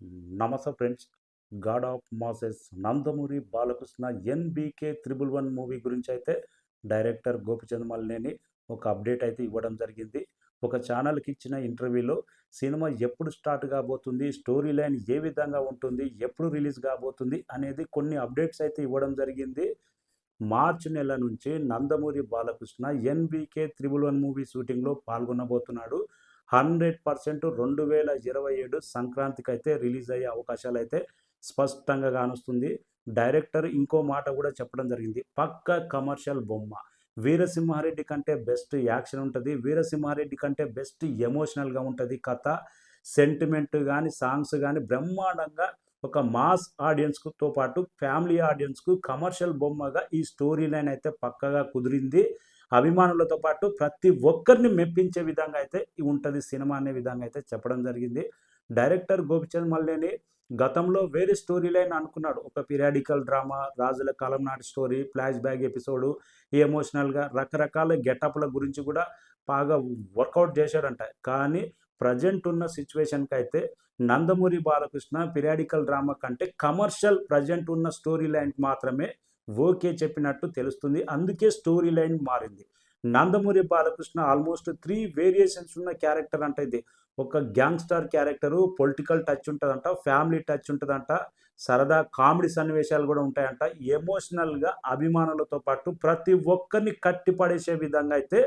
నమస్తే friends. God of masses Nandamuri Balakrishna NBK triple one movie గురించి అయితే director Gopichand Malineni ఒక అప్డేట్ అయితే ఇవ్వడం జరిగింది. ఒక ఛానల్కి ఇచ్చిన ఇంటర్వ్యూలో సినిమా ఎప్పుడు స్టార్ట్ కాబోతుంది స్టోరీ లైన్ ఏ విధంగా ఉంటుంది ఎప్పుడు రిలీజ్ కాబోతుంది అనేది కొన్ని అప్డేట్స్ అయితే ఇవ్వడం జరిగింది. మార్చ్ నెల నుంచి Nandamuri Balakrishna NBK triple one movie షూటింగ్లో పాల్గొనబోతున్నాడు. హండ్రెడ్ పర్సెంట్ రెండు వేల ఇరవై ఏడు సంక్రాంతికి అయితే రిలీజ్ అయ్యే అవకాశాలు అయితే స్పష్టంగా కానొస్తుంది. డైరెక్టర్ ఇంకో మాట కూడా చెప్పడం జరిగింది. పక్క కమర్షియల్ బొమ్మ. వీరసింహారెడ్డి కంటే బెస్ట్ యాక్షన్ ఉంటుంది. వీరసింహారెడ్డి కంటే బెస్ట్ ఎమోషనల్గా ఉంటుంది కథ. సెంటిమెంట్ కానీ సాంగ్స్ కానీ బ్రహ్మాండంగా ఒక మాస్ ఆడియన్స్తో పాటు ఫ్యామిలీ ఆడియన్స్కు కమర్షియల్ బొమ్మగా ఈ స్టోరీ లైన్ అయితే పక్కగా కుదిరింది. అభిమానులతో పాటు ప్రతి ఒక్కరిని మెప్పించే విధంగా అయితే ఉంటుంది సినిమా అనే విధంగా అయితే చెప్పడం జరిగింది. డైరెక్టర్ గోపిచంద్ మల్లేని గతంలో వేరే స్టోరీ లైన్ అనుకున్నాడు. ఒక పీరియాడికల్ డ్రామా రాజుల కాలం నాటి స్టోరీ ఫ్లాష్ బ్యాక్ ఎపిసోడు ఎమోషనల్గా రకరకాల గెటప్ల గురించి కూడా బాగా వర్కౌట్ చేశాడంట. కానీ ప్రజెంట్ ఉన్న సిచ్యువేషన్కి అయితే నందమూరి బాలకృష్ణ పిరియాడికల్ డ్రామా కంటే కమర్షియల్ ప్రజెంట్ ఉన్న స్టోరీ లైన్ మాత్రమే ఓకే చెప్పినట్టు తెలుస్తుంది. అందుకే స్టోరీ లైన్ మారింది. Nandamuri Balakrishna almost three variations ఉన్న క్యారెక్టర్ అంటే ఇది. ఒక గ్యాంగ్స్టర్ క్యారెక్టరు పొలిటికల్ టచ్ ఉంటుందంట ఫ్యామిలీ టచ్ ఉంటుందంట సరదా కామెడీ సన్నివేశాలు కూడా ఉంటాయంట. ఎమోషనల్గా అభిమానులతో పాటు ప్రతి ఒక్కరిని కట్టిపడేసే విధంగా అయితే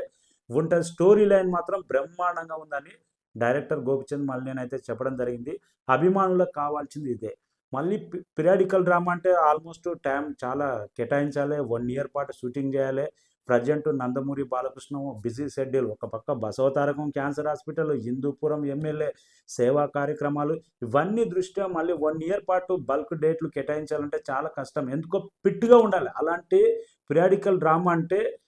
ఉంటుంది. స్టోరీ లైన్ మాత్రం బ్రహ్మాండంగా ఉందని డైరెక్టర్ గోపిచంద్ మల్లేన్ అయితే చెప్పడం జరిగింది. అభిమానులకు కావాల్సింది ఇదే. మళ్ళీ పిరియాడికల్ డ్రామా అంటే ఆల్మోస్ట్ టైం చాలా కేటాయించాలి. వన్ ఇయర్ పాటు షూటింగ్ చేయాలి. Present Nandamuri Balakrishna busy schedule ఒక పక్క Basavatarakam cancer hospital Hindupuram MLA సేవా కార్యక్రమాలు. ఇవన్నీ దృష్ట్యా మళ్ళీ వన్ ఇయర్ పాటు బల్క్ డేట్లు కేటాయించాలంటే చాలా కష్టం. ఎందుకో ఫిట్గా ఉండాలి. అలాంటి పిరియాడికల్ డ్రామా అంటే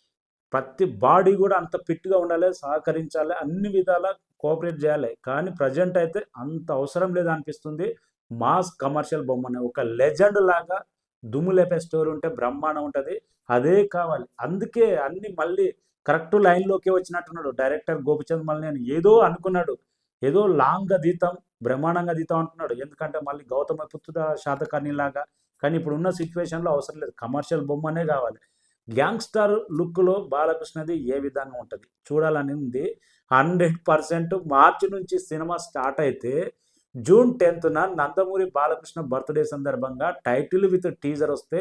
ప్రతి బాడీ కూడా అంత ఫిట్గా ఉండాలి సహకరించాలి అన్ని విధాలా కోఆపరేట్ చేయాలి. కానీ ప్రజెంట్ అయితే అంత అవసరం లేదు అనిపిస్తుంది. మాస్ కమర్షియల్ బొమ్మని ఒక లెజెండ్ లాగా దుమ్ము లేపే స్టోరీ ఉంటే బ్రహ్మాండం ఉంటుంది. అదే కావాలి. అందుకే అన్ని మళ్ళీ కరెక్ట్ లైన్లోకి వచ్చినట్టున్నాడు. డైరెక్టర్ గోపిచంద్ మళ్ళీ నేను ఏదో అనుకున్నాడు. ఏదో లాంగ్గా దీతం బ్రహ్మాండంగా దీతం అనుకున్నాడు ఎందుకంటే మళ్ళీ గౌతమ పుత్ర శాతకర్ణి లాగా కానీ ఇప్పుడు ఉన్న సిచ్యువేషన్లో అవసరం లేదు. కమర్షియల్ బొమ్మనే కావాలి. గ్యాంగ్స్టర్ లుక్లో బాలకృష్ణది ఏ విధంగా ఉంటుంది? చూడాలని ఉంది. హండ్రెడ్ పర్సెంట్ మార్చి నుంచి సినిమా స్టార్ట్ అయితే జూన్ టెన్త్న నందమూరి బాలకృష్ణ బర్త్డే సందర్భంగా టైటిల్ విత్ టీజర్ వస్తే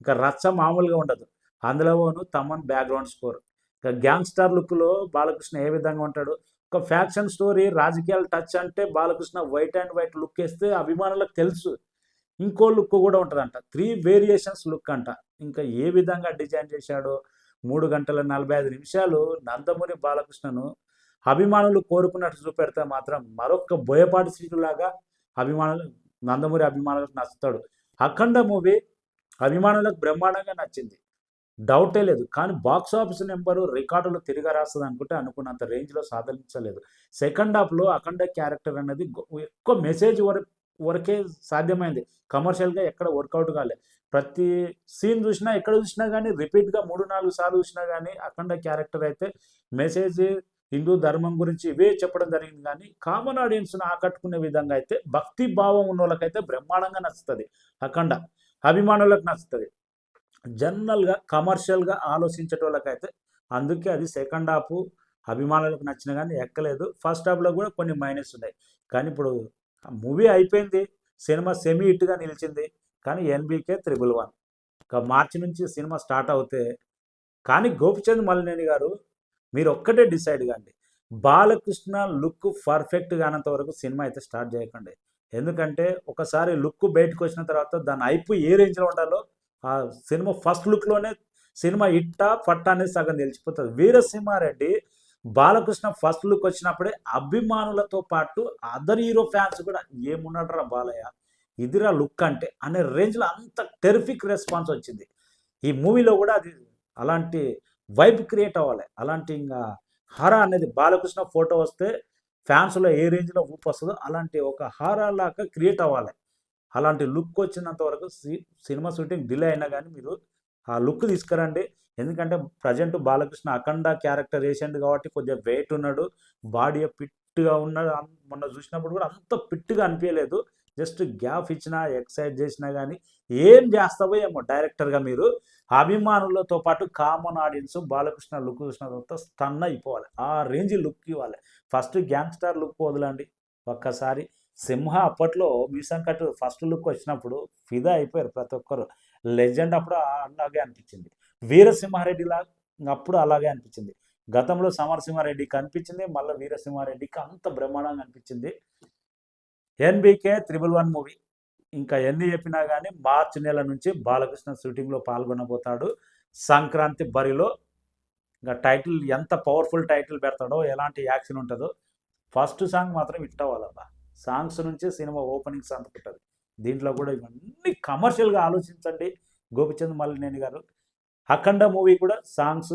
ఇంకా రచ్చ మామూలుగా ఉండదు. అందులోను తమన్ బ్యాక్గ్రౌండ్ స్కోర్. ఇంకా గ్యాంగ్స్టర్ లుక్లో బాలకృష్ణ ఏ విధంగా ఉంటాడు? ఒక ఫ్యాక్షన్ స్టోరీ రాజకీయాలు టచ్ అంటే Balakrishna white and white look వేస్తే అభిమానులకు తెలుసు. ఇంకో లుక్ కూడా ఉంటుందంట. త్రీ వేరియేషన్స్ లుక్ అంట. ఇంకా ఏ విధంగా డిజైన్ చేశాడో మూడు గంటల నలభై ఐదు నిమిషాలు నందమూరి బాలకృష్ణను అభిమానులు కోరుకున్నట్టు చూపెడితే మాత్రం మరొక బోయపాటి సీటులాగా అభిమానులు నందమూరి అభిమానులకు నచ్చుతాడు. అఖండ మూవీ అభిమానులకు బ్రహ్మాండంగా నచ్చింది. డౌటే లేదు. కానీ బాక్స్ ఆఫీస్ నెంబరు రికార్డులు తిరిగి రాస్తుంది అనుకుంటే అనుకున్నంత రేంజ్లో సాధించలేదు. సెకండ్ హాఫ్లో అఖండ క్యారెక్టర్ అనేది ఎక్కువ మెసేజ్ వరకు వరకే సాధ్యమైంది. కమర్షియల్గా ఎక్కడ వర్కౌట్ కాలేదు ప్రతి సీన్ చూసినా ఎక్కడ చూసినా కానీ రిపీట్గా మూడు నాలుగు సార్లు చూసినా కానీ అఖండ క్యారెక్టర్ అయితే మెసేజ్ హిందూ ధర్మం గురించి ఇవే చెప్పడం జరిగింది కానీ కామన్ ఆడియన్స్ను ఆకట్టుకునే విధంగా అయితే భక్తి భావం ఉన్న వాళ్ళకైతే బ్రహ్మాండంగా నచ్చుతుంది. అఖండ అభిమానులకు నచ్చుతుంది. జనరల్గా కమర్షియల్గా ఆలోచించేటోళ్ళకైతే అందుకే అది సెకండ్ హాఫ్ అభిమానులకు నచ్చిన కానీ ఎక్కలేదు. ఫస్ట్ హాఫ్లో కూడా కొన్ని మైనస్ ఉన్నాయి. కానీ ఇప్పుడు మూవీ అయిపోయింది. సినిమా సెమీ హిట్గా నిలిచింది. కానీ ఎన్బీకే త్రిబుల్ వన్. ఇక మార్చి నుంచి సినిమా స్టార్ట్ అవుతే కానీ గోపిచంద్ మల్లినేని గారు మీరు ఒక్కటే డిసైడ్ కాండి. బాలకృష్ణ లుక్ పర్ఫెక్ట్ కానంత వరకు సినిమా అయితే స్టార్ట్ చేయకండి. ఎందుకంటే ఒకసారి లుక్ బయటకు వచ్చిన తర్వాత దాని ఐపు ఏ రేంజ్లో ఉండాలో ఆ సినిమా ఫస్ట్ లుక్లోనే సినిమా ఇట్టా పట్టా అనేది సగం తెలిసిపోతుంది. వీరసింహారెడ్డి బాలకృష్ణ ఫస్ట్ లుక్ వచ్చినప్పుడే అభిమానులతో పాటు అదర్ హీరో ఫ్యాన్స్ కూడా ఏమున్నాడరా బాలయ్య? ఇదిరా లుక్ అంటే అనే రేంజ్లో అంత టెరిఫిక్ రెస్పాన్స్ వచ్చింది. ఈ మూవీలో కూడా అది అలాంటి వైబ్ క్రియేట్ అవ్వాలి. అలాంటి ఇంకా హారా అనేది బాలకృష్ణ ఫోటో వస్తే ఫ్యాన్స్లో ఏ రేంజ్లో ఊపు వస్తుందో అలాంటి ఒక హారా లాగా క్రియేట్ అవ్వాలి. అలాంటి లుక్ వచ్చినంత వరకు సినిమా షూటింగ్ డిలే అయినా కానీ మీరు ఆ లుక్ తీసుకురండి. ఎందుకంటే ప్రజెంట్ బాలకృష్ణ అఖండ క్యారెక్టర్ వేసిండు కాబట్టి కొద్దిగా వెయిట్ ఉన్నాడు. బాడీ ఫిట్గా ఉన్నాడు. మొన్న చూసినప్పుడు కూడా అంత ఫిట్గా అనిపించలేదు జస్ట్ గ్యాప్ ఇచ్చినా ఎక్సైజ్ చేసినా కానీ ఏం చేస్తావో ఏమో డైరెక్టర్గా మీరు అభిమానులతో పాటు కామన్ ఆడియన్స్ బాలకృష్ణ లుక్ చూసినతో స్టన్ అయిపోవాలి. ఆ రేంజ్ లుక్ ఇవ్వాలి. ఫస్ట్ గ్యాంగ్స్టార్ లుక్ వదలండి. ఒక్కసారి సింహ అప్పట్లో మీసంకట్ ఫస్ట్ లుక్ వచ్చినప్పుడు ఫిదా అయిపోయారు ప్రతి ఒక్కరు. లెజెండ్ అప్పుడు అలాగే అనిపించింది. వీరసింహారెడ్డి అప్పుడు అలాగే అనిపించింది. గతంలో సమరసింహారెడ్డికి అనిపించింది మళ్ళీ వీరసింహారెడ్డికి అంత బ్రహ్మాండంగా అనిపించింది. NBK triple one movie. ఇంకా ఎన్ని చెప్పినా కానీ మార్చి నెల నుంచి బాలకృష్ణ షూటింగ్లో పాల్గొనబోతాడు. సంక్రాంతి బరిలో ఇంకా టైటిల్ ఎంత పవర్ఫుల్ టైటిల్ పెడతాడో ఎలాంటి యాక్షన్ ఉంటుందో ఫస్ట్ సాంగ్ మాత్రం హిట్ అవ్వాలబ్బా. సాంగ్స్ నుంచి సినిమా ఓపెనింగ్స్ అందుకుంటుంది. దీంట్లో కూడా ఇవన్నీ కమర్షియల్గా ఆలోచించండి గోపిచంద్ మల్లినేని గారు. అఖండ మూవీ కూడా సాంగ్స్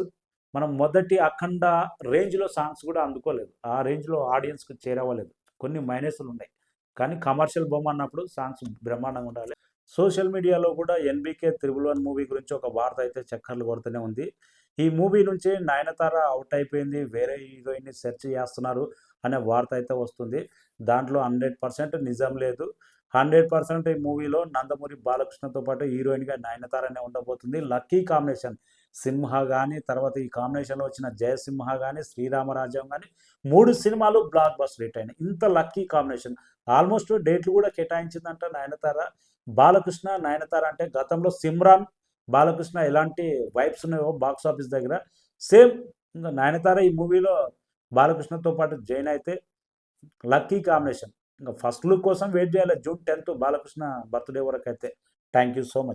మనం మొదటి అఖండ రేంజ్లో సాంగ్స్ కూడా అందుకోలేదు. ఆ రేంజ్లో ఆడియన్స్కి చేరవ్వలేదు. కొన్ని మైనస్లు ఉన్నాయి. కానీ కమర్షియల్ బొమ్మ అన్నప్పుడు సాంగ్స్ బ్రహ్మాండంగా ఉండాలి. సోషల్ మీడియాలో కూడా ఎన్బీకే త్రిబుల్ వన్ మూవీ గురించి ఒక వార్త అయితే చక్కర్లు కొడుతూనే ఉంది. ఈ మూవీ నుంచి నయనతార అవుట్ అయిపోయింది వేరే హీరోయిన్ని సెర్చ్ చేస్తున్నారు అనే వార్త అయితే వస్తుంది. దాంట్లో హండ్రెడ్ పర్సెంట్ నిజం లేదు. హండ్రెడ్ పర్సెంట్ ఈ మూవీలో నందమూరి బాలకృష్ణతో పాటు హీరోయిన్గా నయనతారనే ఉండబోతుంది. లక్కీ కాంబినేషన్ సింహ కానీ తర్వాత ఈ కాంబినేషన్లో వచ్చిన జయసింహ కానీ శ్రీరామరాజ్యం కానీ మూడు సినిమాలు బ్లాక్ బస్టర్ హిట్ అయినాయి. ఇంత లక్కీ కాంబినేషన్. ఆల్మోస్ట్ డేట్లు కూడా కేటాయించిందంట నయనతార. బాలకృష్ణ నయనతార అంటే గతంలో సిమ్రాన్ బాలకృష్ణ ఎలాంటి వైబ్స్ ఉన్నాయో బాక్స్ ఆఫీస్ దగ్గర. సేమ్ ఇంకా నయనతార ఈ మూవీలో బాలకృష్ణతో పాటు జైన్ అయితే లక్కీ కాంబినేషన్. ఇంకా ఫస్ట్ లుక్ కోసం వెయిట్ చేయాలి. జూన్ టెన్త్ బాలకృష్ణ బర్త్డే వరకు అయితే థ్యాంక్ యూ సో మచ్.